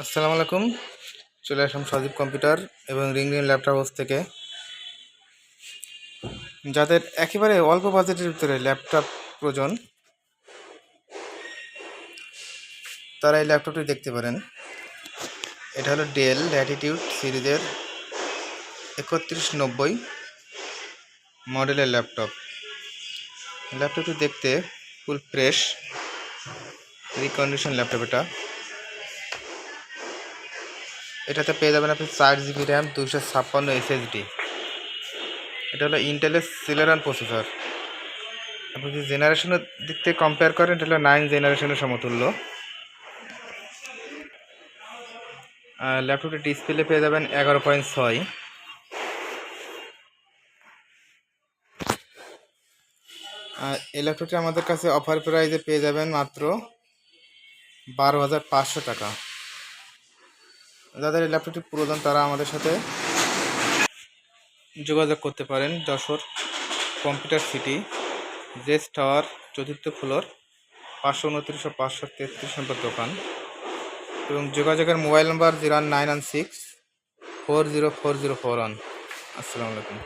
আসসালামু আলাইকুম। চলে আসলাম সজীব কম্পিউটার এবং রিং রিং ল্যাপটপ হাউস থেকে। যাদের একেবারে অল্প বাজেটের ভিতরে ল্যাপটপ প্রয়োজন, তারা এই ল্যাপটপটি দেখতে পারেন। এটা হলো ডেল ল্যাটিটিউড সিরিজের একত্রিশ নব্বই মডেলের ল্যাপটপ। ল্যাপটপটি দেখতে ফুল ফ্রেশ, রিকন্ডিশন ল্যাপটপ এটা। এটাতে পেয়ে যাবেন আপনি চার জিবি র্যাম দুশো ছাপ্পান্ন এসএসডি এটা হলো ইন্টেলের সিলেরান প্রসেসর আপনি যদি জেনারেশনের দিক থেকে কম্পেয়ার করেন, এটা হলো নাইন জেনারেশনের সমতুল্য। ল্যাপটপের ডিসপ্লে পেয়ে যাবেন এগারো পয়েন্ট ছয়। আর এই ল্যাপটপটি আমাদের কাছে অফার প্রাইজে পেয়ে যাবেন মাত্র বারো হাজার পাঁচশো টাকা। যাদের ল্যাপটপটি প্রয়োজন, তারা আমাদের সাথে যোগাযোগ করতে পারেন যশোর কম্পিউটার সিটি জেস টাওয়ার চতুর্থ ফ্লোর পাঁচশো উনত্রিশশো পাঁচশো তেত্রিশ নম্বর দোকান। এবং যোগাযোগের mobile number zero nine one six four zero four zero four one আসসালামু আলাইকুম।